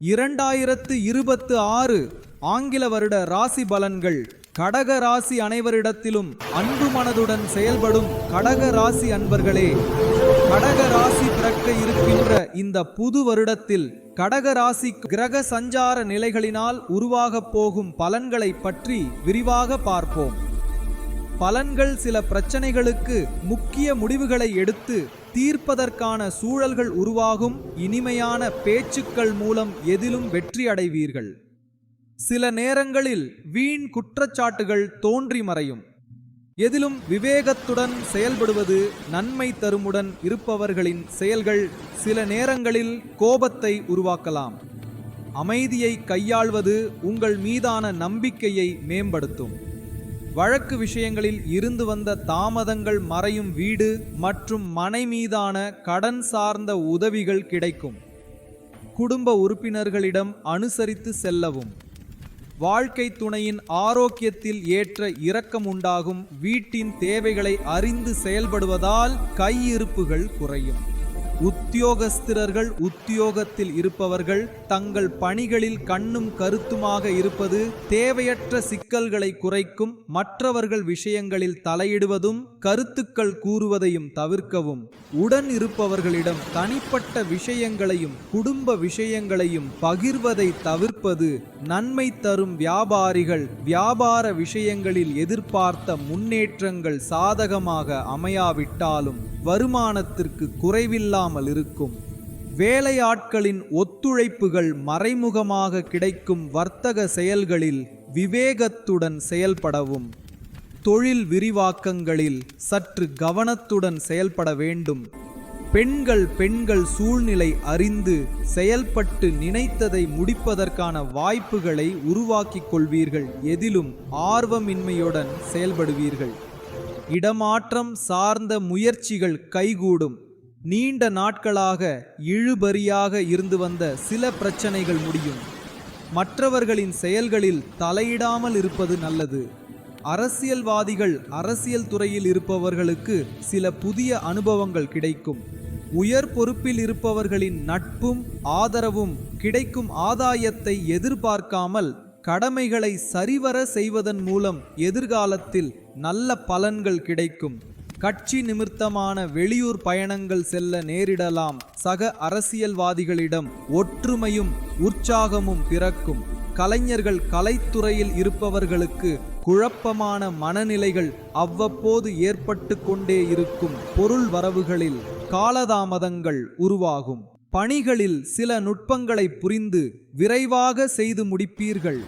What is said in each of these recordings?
இரண்டாயிரத்து இருபத்து ஆறு ஆங்கில வருட ராசி பலன்கள். கடக ராசி அனைவரிடத்திலும் அன்பு மனதுடன் செயல்படும் கடக ராசி அன்பர்களே கடக ராசி பிறக்க இருக்கின்ற இந்த புது வருடத்தில் கடக ராசி கிரக சஞ்சார நிலைகளினால் உருவாகப் போகும் பலன்களை பற்றி விரிவாக பார்ப்போம். பலன்கள் சில பிரச்சனைகளுக்கு முக்கிய முடிவுகளை எடுத்து தீர்ப்பதற்கான சூழல்கள் உருவாகும் இனிமையான பேச்சுக்கள் மூலம் எதிலும் வெற்றி அடைவீர்கள். சில நேரங்களில் வீண் குற்றச்சாட்டுகள் தோன்றி மறையும். எதிலும் விவேகத்துடன் செயல்படுவது நன்மை தருமுடன் இருப்பவர்களின் செயல்கள் சில நேரங்களில் கோபத்தை உருவாக்கலாம். அமைதியை கையாள்வது உங்கள் மீதான நம்பிக்கையை மேம்படுத்தும். வழக்கு விஷயங்களில் இருந்து வந்த தாமதங்கள் மறையும் வீடு மற்றும் மனை மீதான கடன் சார்ந்த உதவிகள் கிடைக்கும். குடும்ப உறுப்பினர்களிடம் அனுசரித்து செல்லவும். வாழ்க்கை துணையின் ஆரோக்கியத்தில் ஏற்ற இரக்கம் உண்டாகும் வீட்டின் தேவைகளை அறிந்து செயல்படுவதால் கையிருப்புகள் குறையும். உத்தியோகஸ்திரர்கள் உத்தியோகத்தில் இருப்பவர்கள் தங்கள் பணிகளில் கண்ணும் கருத்துமாக இருப்பது தேவையற்ற சிக்கல்களை குறைக்கும் மற்றவர்கள் விஷயங்களில் தலையிடுவதும் கருத்துக்கள் கூறுவதையும் தவிர்க்கவும். உடன் இருப்பவர்களிடம் தனிப்பட்ட விஷயங்களையும் குடும்ப விஷயங்களையும் பகிர்வதை தவிர்ப்பது நன்மை தரும் வியாபாரிகள் வியாபார விஷயங்களில் எதிர்பார்த்த முன்னேற்றங்கள் சாதகமாக அமையாவிட்டாலும் வருமானத்திற்கு குறைவில்லா இல்லாமல் இருக்கும். வேலையாட்களின் ஒத்துழைப்புகள் மறைமுகமாக கிடைக்கும் வர்த்தக செயல்களில் விவேகத்துடன் செயல்படவும். தொழில் விரிவாக்கங்களில் சற்று கவனத்துடன் செயல்பட வேண்டும். பெண்கள் பெண்கள் சூழ்நிலை அறிந்து செயல்பட்டு நினைத்ததை முடிப்பதற்கான வாய்ப்புகளை உருவாக்கிக் கொள்வீர்கள். எதிலும் ஆர்வமின்மையுடன் செயல்படுவீர்கள். இடமாற்றம் சார்ந்த முயற்சிகள் கைகூடும். நீண்ட நாட்களாக இழுபறியாக இருந்து வந்த சில பிரச்சனைகள் முடியும். மற்றவர்களின் செயல்களில் தலையிடாமல் இருப்பது நல்லது. அரசியல்வாதிகள் அரசியல் துறையில் இருப்பவர்களுக்கு சில புதிய அனுபவங்கள் கிடைக்கும். உயர் பொறுப்பில் இருப்பவர்களின் நட்பும் ஆதரவும் கிடைக்கும் ஆதாயத்தை எதிர்பார்க்காமல் கடமைகளை சரிவர செய்வதன் மூலம் எதிர்காலத்தில் நல்ல பலன்கள் கிடைக்கும். கட்சி நிமித்தமான வெளியூர் பயணங்கள் செல்ல நேரிடலாம். சக அரசியல்வாதிகளிடம் ஒற்றுமையும் உற்சாகமும் பிறக்கும். கலைஞர்கள் கலைத்துறையில் இருப்பவர்களுக்கு குழப்பமான மனநிலைகள் அவ்வப்போது ஏற்பட்டு கொண்டே இருக்கும் பொருள் வரவுகளில் காலதாமதங்கள் உருவாகும். பணிகளில் சில நுட்பங்களை புரிந்து விரைவாக செய்து முடிப்பீர்கள்.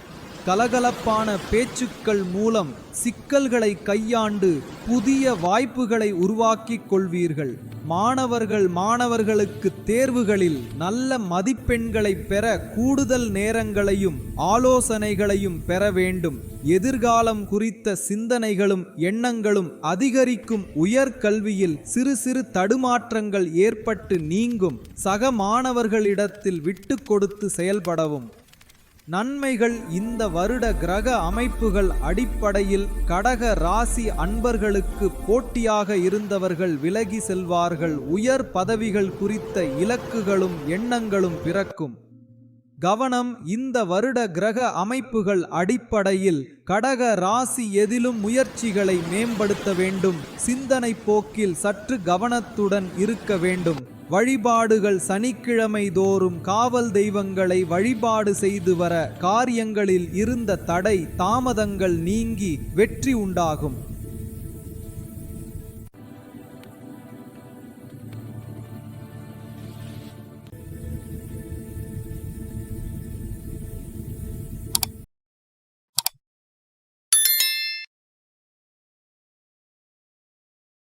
கலகலப்பான பேச்சுக்கள் மூலம் சிக்கல்களை கையாண்டு புதிய வாய்ப்புகளை உருவாக்கிக் கொள்வீர்கள். மாணவர்கள் மாணவர்களுக்கு தேர்வுகளில் நல்ல மதிப்பெண்களை பெற கூடுதல் நேரங்களையும் ஆலோசனைகளையும் பெற வேண்டும். எதிர்காலம் குறித்த சிந்தனைகளும் எண்ணங்களும் அதிகரிக்கும் உயர்கல்வியில் சிறு சிறு தடுமாற்றங்கள் ஏற்பட்டு நீங்கும். சக மாணவர்களிடத்தில் விட்டு கொடுத்து செயல்படவும். நன்மைகள் இந்த வருட கிரக அமைப்புகள் அடிப்படையில் கடக ராசி அன்பர்களுக்கு போட்டியாக இருந்தவர்கள் விலகி செல்வார்கள். உயர் பதவிகள் குறித்த இலக்குகளும் எண்ணங்களும் பிறக்கும். கவனம் இந்த வருட கிரக அமைப்புகள் அடிப்படையில் கடக ராசி எதிலும் முயற்சிகளை மேம்படுத்த வேண்டும். சிந்தனை போக்கில் சற்று கவனத்துடன் இருக்க வேண்டும். வழிபாடுகள் சனிக்கிழமை தோறும் காவல் தெய்வங்களை வழிபாடு செய்து வர காரியங்களில் இருந்த தடை தாமதங்கள் நீங்கி வெற்றி உண்டாகும்.